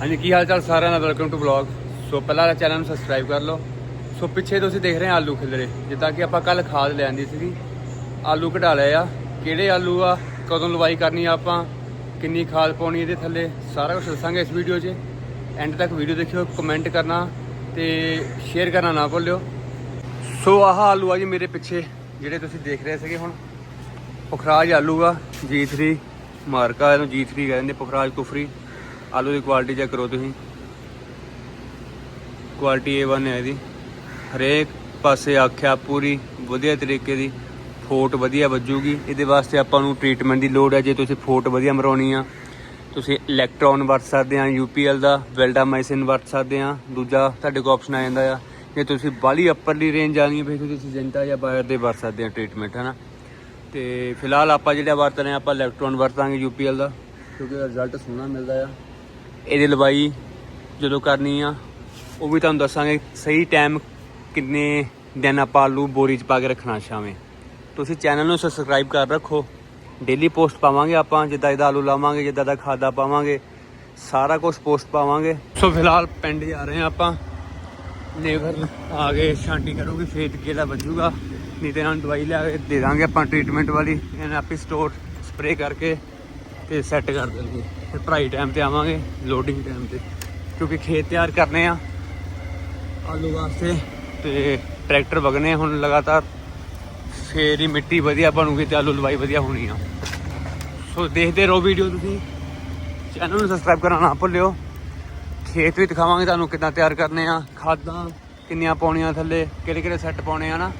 ਹਾਂਜੀ, ਕੀ ਹਾਲ ਚਾਲ ਸਾਰਿਆਂ ਦਾ? ਵੈਲਕਮ ਟੂ ਵਲੌਗ ਸੋ ਪਹਿਲਾਂ ਵਾਲਾ ਚੈਨਲ ਨੂੰ ਸਬਸਕ੍ਰਾਈਬ ਕਰ ਲਓ। ਸੋ ਪਿੱਛੇ ਤੁਸੀਂ ਦੇਖ ਰਹੇ ਆਲੂ ਖਿਲਰੇ। ਜਿੱਦਾਂ ਕਿ ਆਪਾਂ ਕੱਲ ਖਾਦ ਲਿਆਂਦੀ ਸੀਗੀ। ਆਲੂ ਘਟਾ ਲਏ ਆ। ਕਿਹੜੇ ਆਲੂ ਆ? ਕਦੋਂ ਲਵਾਈ ਕਰਨੀ ਆ ਆਪਾਂ? ਕਿੰਨੀ ਖਾਦ ਪਾਉਣੀ ਇਹਦੇ ਥੱਲੇ? ਸਾਰਾ ਕੁਝ ਦੱਸਾਂਗੇ ਇਸ ਵੀਡੀਓ 'ਚ। ਐਂਡ ਤੱਕ ਵੀਡੀਓ ਦੇਖਿਓ ਕਮੈਂਟ ਕਰਨਾ ਤੇ ਸ਼ੇਅਰ ਕਰਨਾ ਨਾ ਭੁੱਲਿਓ। ਸੋ ਆਹ ਆਲੂ ਆ ਜੀ ਮੇਰੇ ਪਿੱਛੇ, ਜਿਹੜੇ ਤੁਸੀਂ ਦੇਖ ਰਹੇ ਸੀਗੇ ਹੁਣ। ਪੁਖਰਾਜ ਆਲੂ ਆ G3 ਮਾਰਕਾ ਇਹਨੂੰ G3 ਕਹਿੰਦੇ ਪੁਖਰਾਜ ਕੁਫਰੀ। ਆਲੂ ਦੀ ਕੁਆਲਿਟੀ ਚੈੱਕ ਕਰੋ ਤੁਸੀਂ। ਕੁਆਲਿਟੀ A1 ਹੈ ਇਹਦੀ। ਹਰੇਕ ਪਾਸੇ ਆਖਿਆ ਪੂਰੀ ਵਧੀਆ ਤਰੀਕੇ ਦੀ ਫੋਟ ਵਧੀਆ ਵੱਜੂਗੀ। ਇਹਦੇ ਵਾਸਤੇ ਆਪਾਂ ਨੂੰ ਟ੍ਰੀਟਮੈਂਟ ਦੀ ਲੋੜ ਹੈ। ਜੇ ਤੁਸੀਂ ਫੋਟ ਵਧੀਆ ਮਰਾਉਣੀ ਆ, ਤੁਸੀਂ ਇਲੈਕਟ੍ਰੋਨ ਵਰਤ ਸਕਦੇ ਆ UPL ਦਾ ਵੈਲਡਾਮਾਈਸਿਨ ਵਰਤ ਸਕਦੇ ਆ। ਦੂਜਾ ਤੁਹਾਡੇ ਕੋਲ ਆਪਸ਼ਨ ਆ ਜਾਂਦਾ ਆ। ਜੇ ਤੁਸੀਂ ਬਾਲੀ ਅੱਪਰਲੀ ਰੇਂਜ ਜਾਣੀ ਹੈ ਫਿਰ ਤੁਸੀਂ ਸਿਜੈਂਟਾ ਜਾਂ ਬਾਇਰ ਦੇ ਵਰਤ ਸਕਦੇ ਆ ਟ੍ਰੀਟਮੈਂਟ ਹਨਾ। ਤੇ ਫਿਲਹਾਲ ਆਪਾਂ ਜਿਹੜਾ ਵਰਤ ਰਹੇ ਆ, ਆਪਾਂ ਇਲੈਕਟ੍ਰੋਨ ਵਰਤਾਂਗੇ UPL ਦਾ, ਕਿਉਂਕਿ ਰਿਜ਼ਲਟ ਸੋਹਣਾ ਮਿਲਦਾ ਆ। ਇਹਦੀ ਲਵਾਈ ਜਦੋਂ ਕਰਨੀ ਆ, ਉਹ ਵੀ ਤੁਹਾਨੂੰ ਦੱਸਾਂਗੇ ਸਹੀ ਟਾਈਮ ਕਿੰਨੇ ਦਿਨ ਆਪਾਂ ਆਲੂ ਬੋਰੀ 'ਚ ਪਾ ਕੇ ਰੱਖਣਾ ਸ਼ਾਵੇਂ ਤੁਸੀਂ ਚੈਨਲ ਨੂੰ ਸਬਸਕ੍ਰਾਈਬ ਕਰ ਰੱਖੋ। ਡੇਲੀ ਪੋਸਟ ਪਾਵਾਂਗੇ ਆਪਾਂ, ਜਿੱਦਾਂ ਇਹਦਾ ਆਲੂ ਲਾਵਾਂਗੇ, ਜਿੱਦਾਂ ਦਾ ਖਾਦਾ ਪਾਵਾਂਗੇ, ਸਾਰਾ ਕੁਝ ਪੋਸਟ ਪਾਵਾਂਗੇ। ਸੋ ਫਿਲਹਾਲ ਪਿੰਡ ਜਾ ਰਹੇ ਆ ਆਪਾਂ। ਲੇਬਰ ਆ ਗਏ, ਛਾਂਟੀ ਕਰੂਗੀ ਫੇਟ ਕਿਹੜਾ ਵੱਜੂਗਾ। ਨਹੀਂ ਤੇ ਇਹਨਾਂ ਨੂੰ ਦਵਾਈ ਲਿਆ ਕੇ ਦੇ ਦਾਂਗੇ ਆਪਾਂ ਟ੍ਰੀਟਮੈਂਟ ਵਾਲੀ, ਇਹਨਾਂ ਆਪੇ ਸਟੋਰ ਸਪਰੇ ਕਰਕੇ। ਤੇ ਸੈੱਟ ਕਰ ਦੇਣਗੇ ਫਿਰ ਭਰਾਈ ਟਾਈਮ ਤੇ ਆਵਾਂਗੇ ਲੋਡਿੰਗ ਟਾਈਮ ਤੇ। ਕਿਉਂਕਿ ਖੇਤ ਤਿਆਰ ਕਰਨੇ ਆ ਆਲੂ ਵਾਸਤੇ ਤੇ ਟਰੈਕਟਰ ਵਗਨੇ ਹੁਣ ਲਗਾਤਾਰ। ਫੇਰ ਹੀ ਮਿੱਟੀ ਵਧੀਆ ਬਣੂਗੀ ਤੇ ਆਲੂ ਲਵਾਈ ਵਧੀਆ ਹੋਣੀ ਆ। ਸੋ ਦੇਖਦੇ ਰਹੋ ਵੀਡੀਓ ਤੁਸੀਂ। ਚੈਨਲ ਨੂੰ ਸਬਸਕ੍ਰਾਈਬ ਕਰਨਾ ਨਾ ਭੁੱਲਿਓ। ਖੇਤ ਵੀ ਦਿਖਾਵਾਂਗੇ ਤੁਹਾਨੂੰ ਕਿੱਦਾਂ ਤਿਆਰ ਕਰਨੇ ਆ, ਖਾਦਾਂ ਕਿੰਨੀਆਂ ਪਾਉਣੀਆਂ ਥੱਲੇ ਕਿਹੜੇ ਕਿਹੜੇ ਸੈੱਟ ਪਾਉਣੇ ਆ ਨਾ।